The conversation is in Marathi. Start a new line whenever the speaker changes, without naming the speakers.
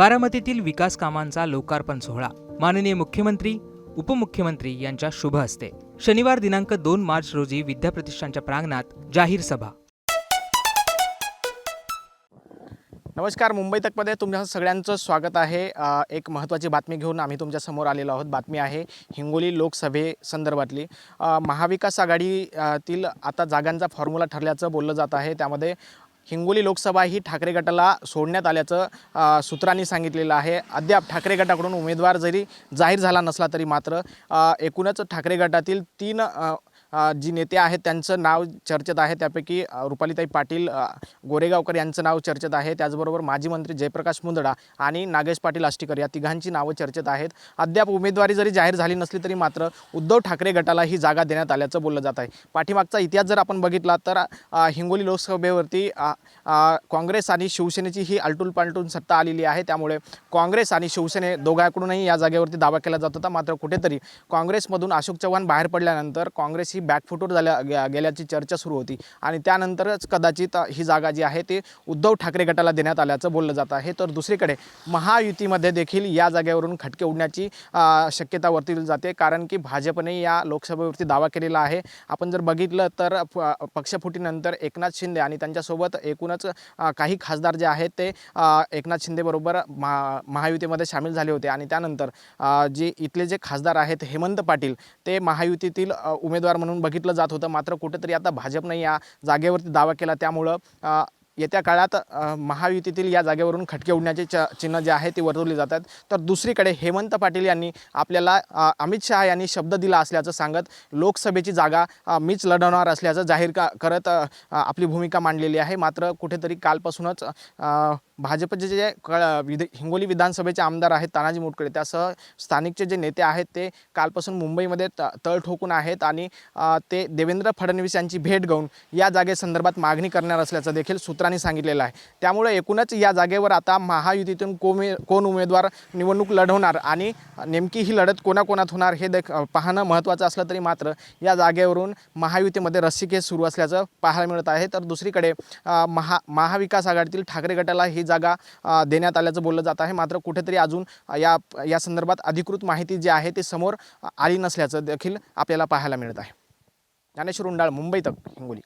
बारामतीतील विकास कामांचा लोकार्पण सोहळा. माननीय मुख्यमंत्री उपमुख्यमंत्री यांच्या शुभ हस्ते. शनिवार दिनांक दोन मार्च रोजी विद्याप्रतिष्ठानच्या प्रांगणात जाहीर सभा.
नमस्कार मुंबई तकमध्ये तुमच्या सगळ्यांचं स्वागत आहे. एक महत्त्वाची बातमी घेऊन आम्ही तुमच्यासमोर आलेलो आहोत. बातमी आहे हिंगोली लोकसभे संदर्भातली. महाविकास आघाडीतील आता जागांचा फॉर्म्युला ठरल्याचं बोललं जात आहे. त्यामध्ये हिंगोली लोकसभा ही ठाकरे गटाला सोडण्यात आल्याचं सूत्रांनी सांगितलेलं आहे. अद्याप ठाकरे गटाकडून उमेदवार जरी जाहीर झाला नसला तरी मात्र एकूणच ठाकरे गटातील तीन जी नेते आहेत त्यांचं नाव चर्चेत आहे. त्यापैकी रुपालीताई पाटील गोरेगावकर यांचं नाव चर्चेत आहे. त्याचबरोबर माजी मंत्री जयप्रकाश मुंदडा आणि नागेश पाटील आष्टीकर या तिघांची नावं चर्चेत आहेत. अद्याप उमेदवारी जरी जाहीर झाली नसली तरी मात्र उद्धव ठाकरे गटाला ही जागा देण्यात आल्याचं बोललं जात आहे. पाठीमागचा इतिहास जर आपण बघितला तर हिंगोली लोकसभेवरती काँग्रेस आणि शिवसेनेची ही आलटून पालटून सत्ता आलेली आहे. त्यामुळे काँग्रेस आणि शिवसेने दोघांकडूनही या जागेवरती दावा केला जात होता. मात्र कुठेतरी काँग्रेसमधून अशोक चव्हाण बाहेर पडल्यानंतर काँग्रेस ही बॅकफुटवर झाल्या गे- गेल्याची चर्चा सुरू होती. आणि त्यानंतरच कदाचित ही जागा जी आहे ती उद्धव ठाकरे गटाला देण्यात आल्याचं बोललं जात आहे. तर दुसरीकडे महायुतीमध्ये देखील या जागेवरून खटके उडण्याची शक्यता वर्तवली जाते. कारण की भाजपने या लोकसभेवरती दावा केलेला आहे. आपण जर बघितलं तर प- पक्षफुटीनंतर एकनाथ शिंदे आणि त्यांच्यासोबत एकूणच काही खासदार जे आहेत ते एकनाथ शिंदेबरोबर महा महायुतीमध्ये सामील झाले होते. आणि त्यानंतर जे इथले जे खासदार आहेत हेमंत पाटील ते महायुतीतील उमेदवार म्हणून म्हणून बघितलं जात होतं. मात्र कुठेतरी आता भाजपनं या जागेवरती दावा केला. त्यामुळं येत्या काळात महायुतीतील या जागेवरून खटके उडण्याचे च चिन्ह जे आहे ते वर्तवले जातात तर दुसरीकडे हेमंत पाटील यांनी आपल्याला अमित शहा यांनी शब्द दिला असल्याचं सांगत लोकसभेची जागा मीच लढवणार असल्याचं जाहीर का करत आपली भूमिका मांडलेली आहे. मात्र कुठेतरी कालपासूनच भाजपचे जे कळ विध हिंगोली विधानसभेचे आमदार आहेत तानाजी मुटकडे त्यासह स्थानिकचे जे नेते आहेत ते कालपासून मुंबईमध्ये त तळ ठोकून आहेत आणि ते देवेंद्र फडणवीस यांची भेट घेऊन या जागेसंदर्भात मागणी करणार असल्याचं देखील सूत्रांनी सांगितलेलं आहे. त्यामुळे एकूणच या जागेवर आता महायुतीतून कोमे कोण उमेदवार निवडणूक लढवणार आणि नेमकी ही लढत कोणाकोणात होणार हे देख पाहणं महत्त्वाचं असलं तरी मात्र या जागेवरून महायुतीमध्ये रस्सीखेच सुरू असल्याचं पाहायला मिळत आहे. तर दुसरीकडे महा महाविकास आघाडीतील ठाकरे गटाला ही जागा देण्यात आल्याचं बोललं जात आहे. मात्र कुठेतरी अजून या या संदर्भात अधिकृत माहिती जी आहे ती समोर आली नसल्याचं देखील आपल्याला पाहायला मिळत आहे. ज्ञानेश्वर उंडाळ मुंबई तक हिंगोली.